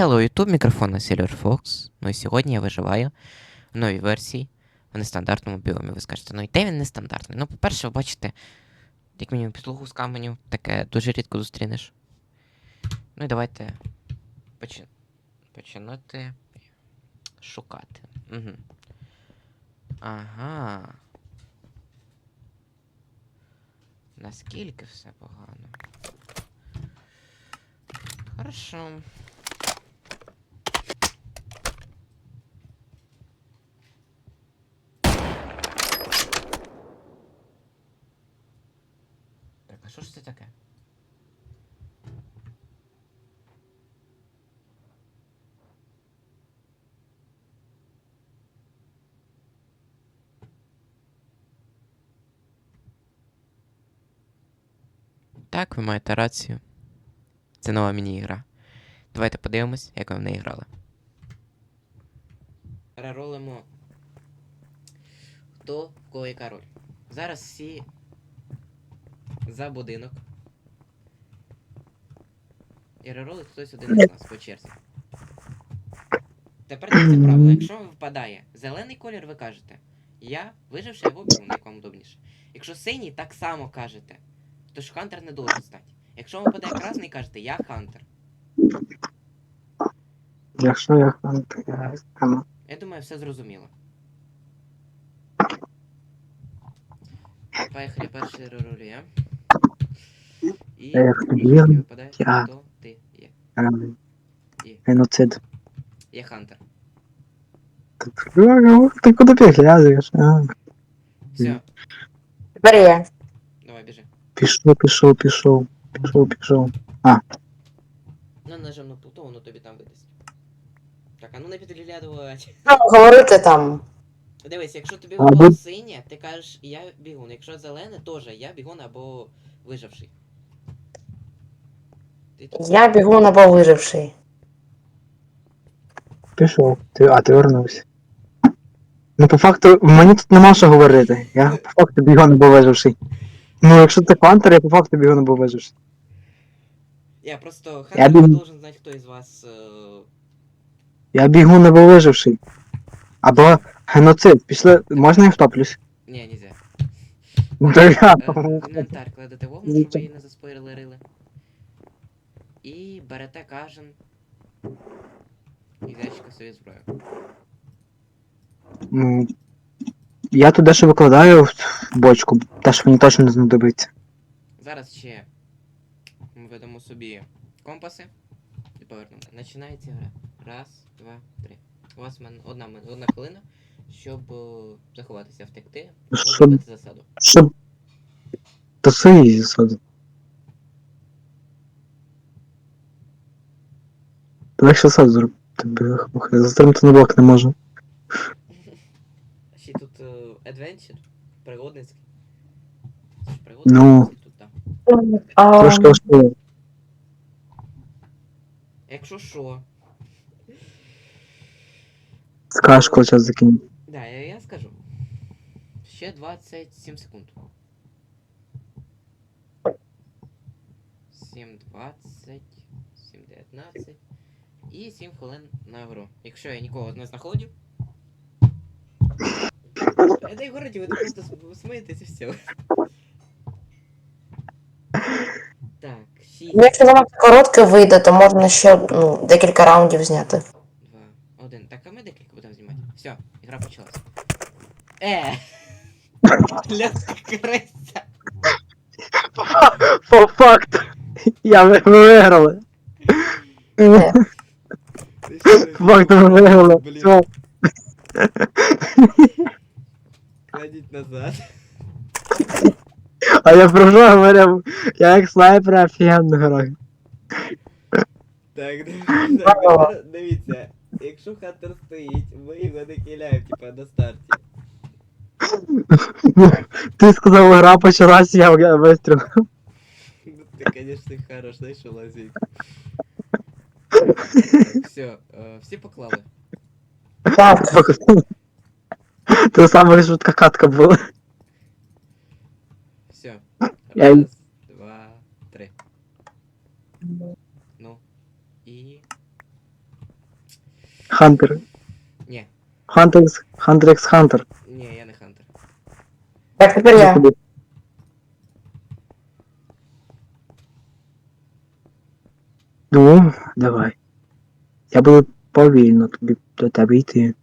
Hello, YouTube, мікрофон на Silver Fox. Ну і сьогодні я виживаю в новій версії в нестандартному біомі. Ви скажете, ну і де він нестандартний? Ну, по-перше, ви бачите, як мінімум підлогу з каменю, таке дуже рідко зустрінеш. Ну і давайте почи... починати шукати. Угу. Ага. Наскільки все погано. Хорошо. Що ж це таке? Так, ви маєте рацію. Це нова міні-ігра. Давайте подивимось, як ви в неї грали. Реролимо. Хто в кого яка роль. Зараз всі за будинок. І реролить хтось один із нас по черзі. Тепер дивіться правило. Якщо випадає зелений колір, ви кажете. Я виживши або бігун, як вам удобніше. Якщо синій, так само кажете. Тож хантер не должен стати. Якщо вам випадає красний, кажете, я хантер. Якщо я хантер, я ем, Я думаю, все зрозуміло. Поїхали перший ролі. І Ех, якщо блін, мені я. то ти є. геноцид. Я хантер. Ти, ти куди підглядуєш? А, Все, Тепер я. давай біжи. пішов, пішов, пішов, пішов, пішов. Ну, нажав на плуту, воно тобі там видасть. Так, а ну не підглядувати. Ну, говорити там. Дивись, якщо тобі А, випало бу- синє, ти кажеш я бігун. Якщо зелене, теж я бігун або виживший. Ти Я бігун або виживший. Пішов. Ти, а ти вернувся. Ну, по факту, мені тут нема що говорити. Я по факту бігон або виживший. Ну, якщо це хантер, я по факту бігон або виживший. Я просто Я хантер бігун. должен знати, хто із вас. е, Я бігун або виживший. Або геноцид. Пішли. Можна я втоплюсь? Ні, нельзя. Да я. Е, Інвентар кладете вогну, щоб ви її не заспойлерили. І берете кажен. І ящика собі зброю. Ну, я туди що викладаю в бочку, те, що мені точно не знадобиться. Зараз ще ми ведемо собі компаси і повернемо. Починається гра. Раз, два, три. У вас одна, одна хвилина, щоб е, заховатися, втекти, Щоб- засаду. Щоб. То свої засади. Давай ще сад зробити. Затримати на блок не можу. Ще тут е, Adventure, пригодницький. Ну. Трошки важливо. Якщо що, Скажеш, коли час закинь. да, я, я скажу. Ще 27 секунд. 7, 20, 7, 19 і 7 хвилин на гру. Якщо я нікого не знаходжу. Я дай городі, ви тут просто с- смієтесь і все. Так, 6, ну, Якщо воно коротке вийде, то можна ще ну, декілька раундів зняти. 2, 1. Так, а ми декілька будемо знімати. Все, ігра почалась. Е! Ляска крися! По факту. Я ви ви виграли. По факту ми виграли. Блін. Все. Кладіть назад. А я про що говорив? Я як снайпер офігенно граю. Так, дивіться, так, дивіться. Якщо хантер стоїть, ми його не киляємо, типа на старті. Ти сказав, гра почалась, я я вистрілив. Ну ти, конечно, хорош, знайшов лазейку. Так, все, е, всі поклали. Так, Це саме швидка катка була. Все. Я- Раз, два, три. Ну. І. Хантер. Ні, Хантер X Хантер X Хантер. ні, я не хантер. Так, тепер я. Ну, давай. Я буду повільно тобі до тебе йти.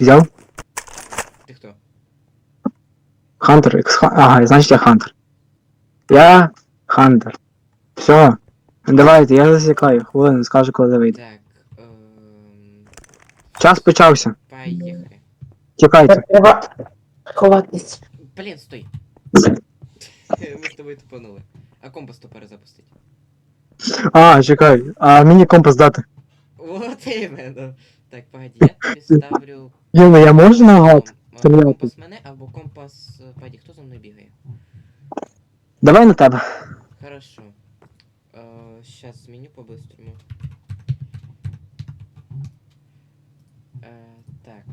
Взяв? Ти хто? Хантер Ха- Ага, значить я Хантер. Я Хантер. Все. Давайте, я засікаю. Хвилину, скажу, коли вийде. Так. Ем... Час почався. Поїхали. Чекайте. Треба ховатись. Блін, стой. Ми з тобою тупанули. А компас то перезапустить. А, чекай, а мені компас дати. Вот именно. Так, погоди, я тобі ставлю. Юна, я можу нагад? Або компас мене, або компас. е, хто за мною бігає? Давай на тебе. Хорошо. Э, сейчас сменю по-быстрому. Так.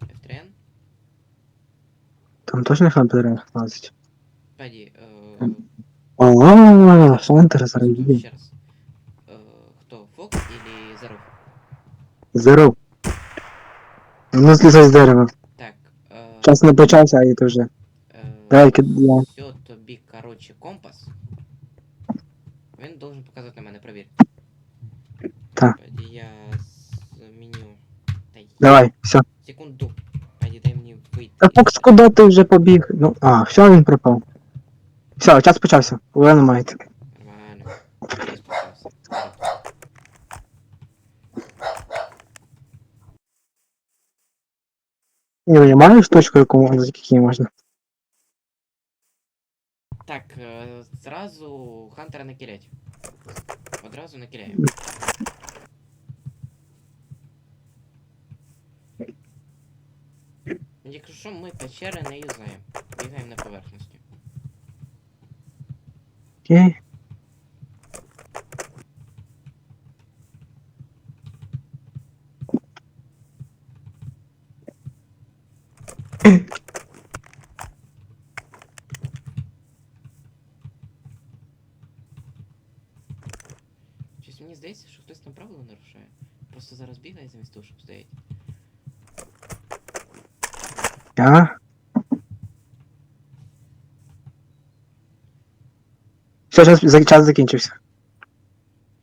F3N. Там точно нехай підряд 15. велосипеді. Ааа, Хантер заробив. Ще Фокс или Заров? Заров. Ну, слізай з дерева. Так. Э, Час не почався, а это уже. Э, вже. Кидай. Все, тобі, короче, компас. Він должен показать на мене, провір. Так. Я зміню. Давай, все. Секунду. Аді, дай мне выйти. Та Фокс, куда ты уже побег? Ну, а, все, он пропал. Все, час почався. Олена маєте. Нормально. Я спускався. Ні, я маю точку, яку можна, за якій можна. Так, е, зразу Хантера накилять. Одразу накиляємо. Якщо що, ми печери не юзаємо. Бігаємо на поверхності. Окей. Щось мені здається, що хтось там правила нарушає. Просто зараз бігає замість того, щоб стоять. Я. Все, час, час закінчився.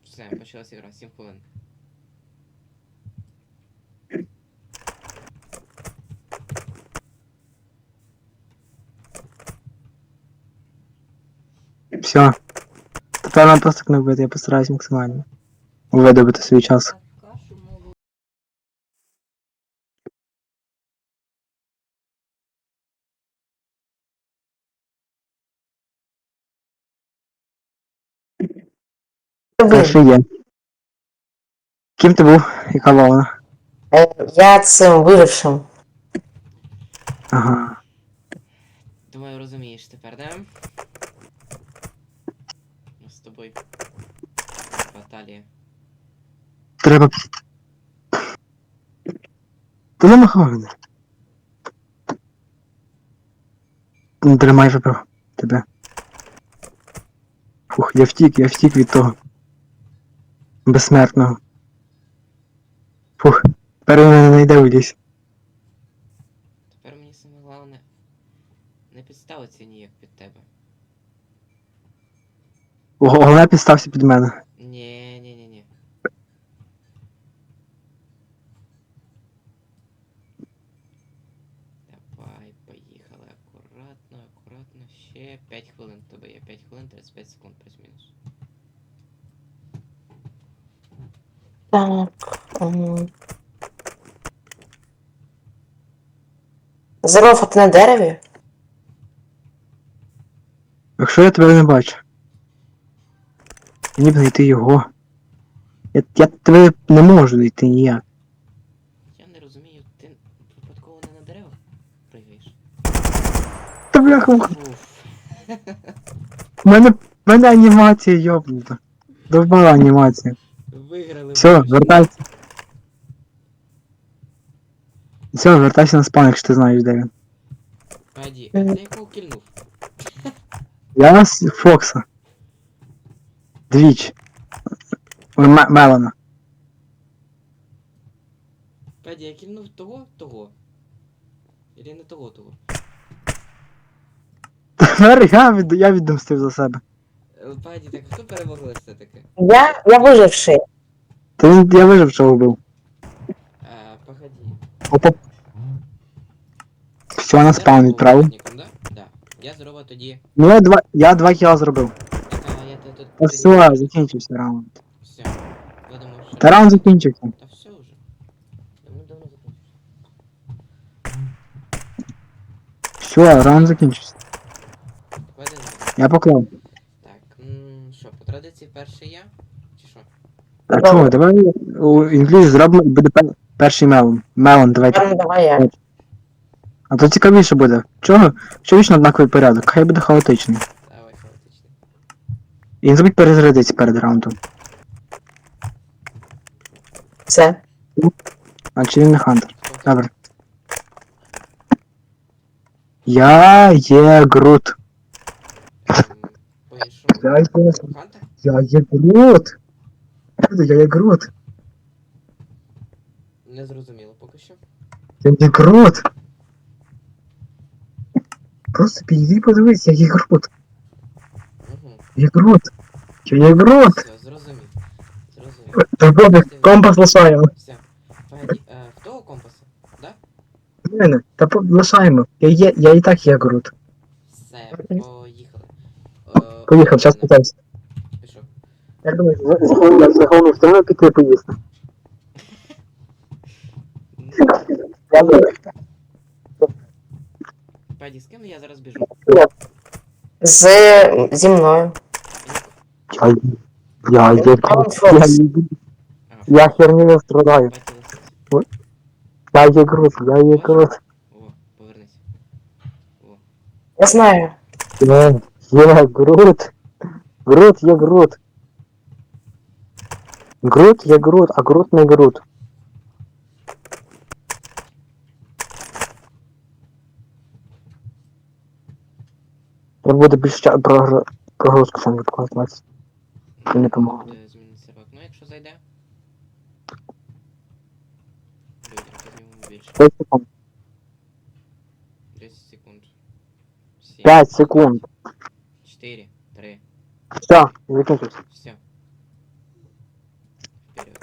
Все, почалася гра, 7 хвилин. Все. Тепер нам просто вбити, я постараюсь максимально. Видобити свій час. Блін, Перший є. Ким ти був? Яка вона? е, я цим вижившим. Ага. Думаю, розумієш тепер, да? Ми з тобою. Баталія. Треба. Ти замахав мене. Не тримай випив тебе. Фух, я втік, я втік від того. Безсмертного. Фух, тепер він мене не йде ліс. Тепер мені саме головне не підставиться ніяк під тебе. Головне підстався під мене. Ні, ні, ні, ні. Давай, поїхали. Акуратно, акуратно. Ще 5 хвилин тебе є. 5 хвилин 35 секунд плюс-мінус. Так. м. Здоров, а ти на дереві? Якщо я тебе не бачу. Мені б знайти його. Я, я тебе не можу знайти ніяк. Я не розумію, ти випадково не на деревах пригаєш? Та бляха, Уф. мене, в мене анімація йобнута. Довбала анімація. Виграли. Все, вертайся. Все, вертайся на спан, якщо ти знаєш, де він. Паді, а ти якого кільнув? Я з Фокса. Двічі. Ой, Ме- Мелана. Педі, я кільнув того, того. Или не того, того. Тепер я, від, я відомстив за себе. Е, Педі, так хто перемогли все-таки? Я, я виживший. Та він, я вижив, що вбив. Е, погоді. Опа. Все, на Я спаун зробив відправив. учасником, Да? Да. Я зробив тоді. Ну я два, я два кіла зробив. А, я тут... Та все, закінчився раунд. Все. Я думав, що... Та раунд закінчився. Та все вже. Давно давно закінчився. Все, раунд закінчився. Клади на. Я поклав. Так, м, що, по традиції перший я? А чого, давай у інгліз зробимо і буде перший мелон. Мелон, давай. Давай я. А то цікавіше буде. Чого? Що вічно однаковий порядок? Хай буде хаотичний. Давай, хаотичний. І не забудь перезарядитися перед раундом. Все. А чи він не хантер? Добре. Я є Грут. Ем. Я є, Хантер? я є Грут. Я є Грут. Не зрозуміло поки що. Я є Грут. Просто підійди і подивись, я є Грут. Угу. Я є Грут. Я є Грут. Все, зрозумів. Зрозумів. Та буде, компас лишаємо. Все. Погоді, е, в того компаса? Да? В Мене. Та по- лишаємо. Я є, я і так є Грут. Все, поїхали. Е, Поїхав, зараз Олена, питайся. Пішов. Як думаєш, загалом встигну піти поїсти? Погоді, з ким я зараз біжу? З зі мною. Я, я є Грут. Я, А, я херні не страдаю. Погоді, Я є Грут, я є Грут. О, повернись. О. Я знаю. Я є Грут. Грут є Грут. Грут є Грут, а Грут не Грут. Я буду більше прогр... прогрузку сам відкладати. Не помогло. Буде змінити сервак. Ну, якщо зайде. Більше. 5 секунд. 10 секунд. 7, 5 секунд. 4, 3, Все, закінчився. все. Вперед.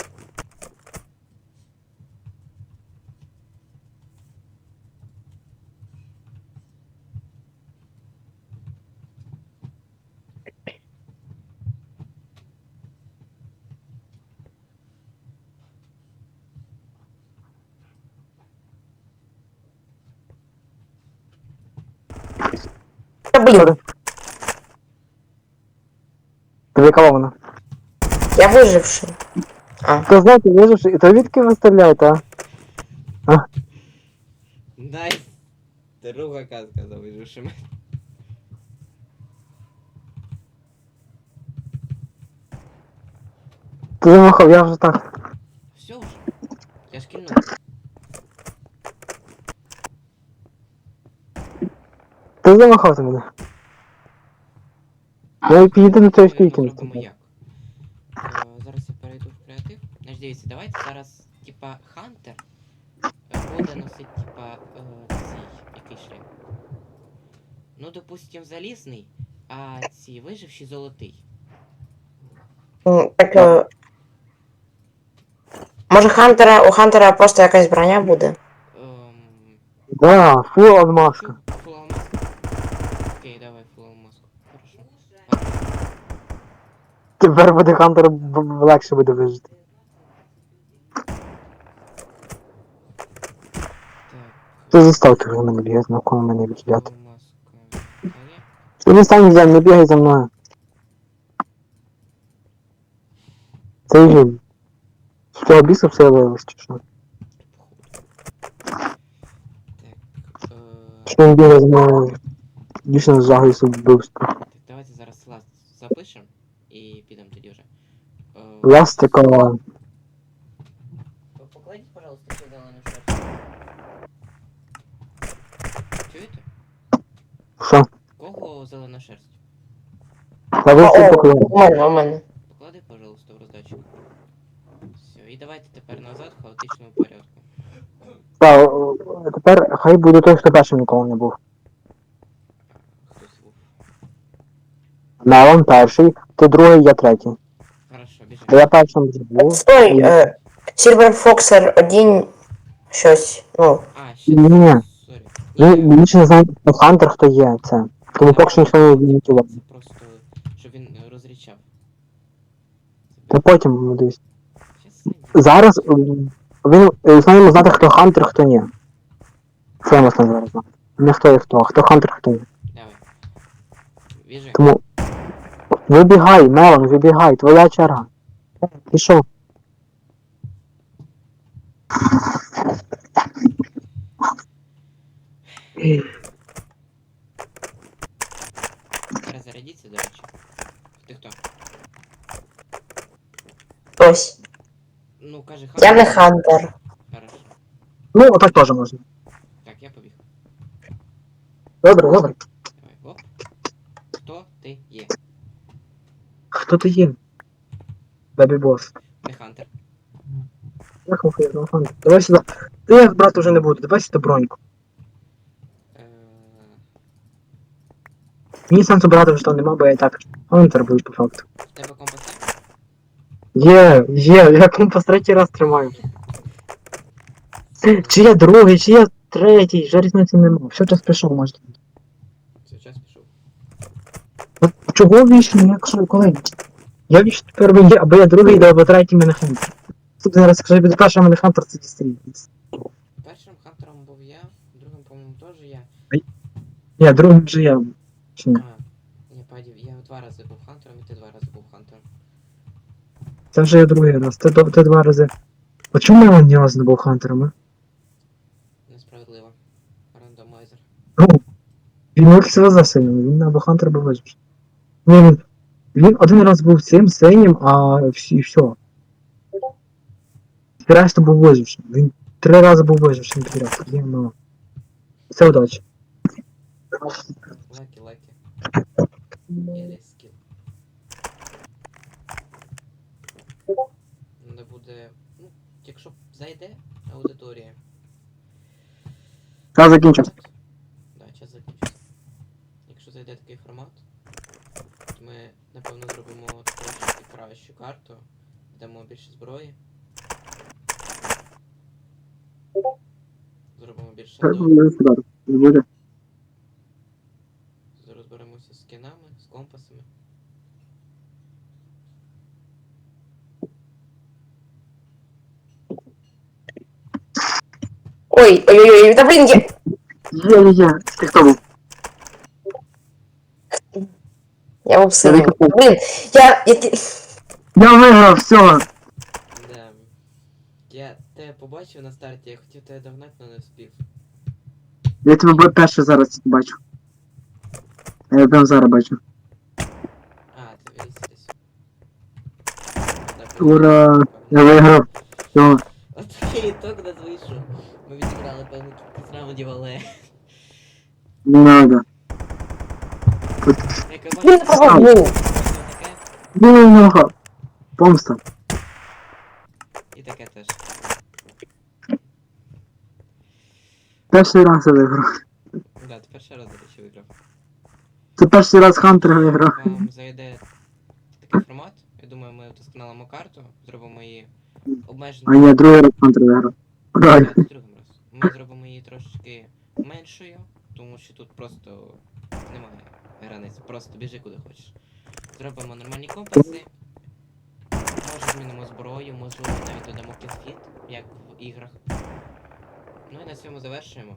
Та блін, Тобі кого вона? я виживший. А, То знаєте, виживши, то відки виставляєте, а? Найс! Друга казка за вижившими. Ти замахав, я вже так. Все уже. Я ж кільнув. Ти замахав мене. Я і підійду до цієї стійки. зробимо як. Е, Зараз я перейду в креатив. Значить, дивіться, давайте зараз, типа, Хантер е, буде носити, типа, е, цей, який шлем. Ну, допустим, залізний, а ці виживші золотий. м, так. е, Може Хантера, у Хантера просто якась броня буде. Ем, Да, фул алмазка. Тепер буде Хантер б- б- легше буде вижити. Ти заставки вже мене бігати, навколо мене. Дає. Ти не стань за не бігай за мною. Це вже. Того бісу все виявилось, чи що? Е, Що він бігає за мною? Дійсно загрізу вбивство. пластикового. Покладите, пожалуйста, сюда на шерсть. Чуєте? Що? Кого зелена шерсть? На вулиці поклав. У. Поклади, пожалуйста, в роздачу. Все, і давайте тепер назад в хаотичному порядку. Та, е, тепер хай буде той, хто першим ніколи не був. Хтось був. Мелон перший, ти другий, я третій. Я першим вже був. Стой, е, Silver Foxer один щось, ну, А, ще. Ні. Сорі. Ви більше не знаєте, хто Хантер, хто є це. Тому поки що ніхто не відмітував. Це просто, щоб він е, розрічав. Та потім десь. Щас Зараз м, він е, знаємо знати, хто Хантер, хто ні. Це можна зараз знати. Не хто є хто, а хто Хантер, хто ні. Давай. Біжи. Тому вибігай, Мелон, вибігай, твоя черга. Пішов. Перезарядіться, до речі. Ти хто? хтось. Ну, каже Я не Хантер. Хорошо. Ну, отак теж можна. Так, я побіг. Добре, добре. Давай, оп. Хто ти є? Хто ти є? Бебі бос. Не Хантер. Мухи, ну Хантер. Давай сюди. Ти як брат уже не буду, давай сюди броньку. Е, Мені сенсу брати там нема, бо я і так Хантер буду по факту. Тебе компас Є, є, я компас третій раз тримаю. Чи я другий, чи я третій, вже різниці нема. Все час пішов, може. Все, час пішов. От чого вічно, якщо коли? Я вічно тепер є, або я другий, або третій мене хантер. Тут якщо я буду перший, а мене хантер, це дістрій. Першим хантером був я, другим, по-моєму, теж я. Ні, другим вже я. Чи ні? А, ні, падів, я два рази був хантером, і ти два рази був хантером. Це вже я другий раз, ти, ти два рази. А чому я ні разу не був хантером, а? Несправедливо. Рандомайзер. Ну, він якийсь за синім, він або хантер, або виживши. Ні, він, він один раз був цим синім, а всі, все. Решта був вижившим. Він три рази був вижившим підряд. Є, ну. Це удача. Лакі, лакі. Не буде. Ну, якщо зайде аудиторія. Та закінчив. Да, час закінчився. Якщо зайде такий формат, то ми напевно зробимо трошки кращу карту, дамо більше зброї. Зробимо більше луту, Буде. розберемося з скінами, з компасами. Ой, ой-ой-ой, да блін, я... Є, є, є. Ти хто був? Я синім. Великий я... я... ті- Я виграв, все. Да. Я тебе побачив на старті, я хотів тебе догнати, але не встиг. Я тебе бо- перше зараз бачу. А я прям зараз бачу. А, ти виліз десь. Да, Ура! прикольно. Я виграв. Все. От такий ітог нас вийшов. Ми відіграли певну кількість раундів, але... Не надо. Як ви Блін, бачите, пропав, блін. таке, Ну, нога. Помста. і таке теж. Перший раз я виграв. Да, ти перший раз, до речі, виграв. Це перший раз Хантер виграв. Вам зайде такий формат. Я думаю, ми вдосконалимо карту, зробимо її А обмеженою. я другий раз Хантер виграв. Ура. Другим раз. Ми зробимо її трошки меншою, тому що тут просто немає границь. Просто біжи куди хочеш. Зробимо нормальні компаси. Змінимо зброю, можливо навіть додамо кінфіт, як в іграх. Ну і на цьому завершуємо.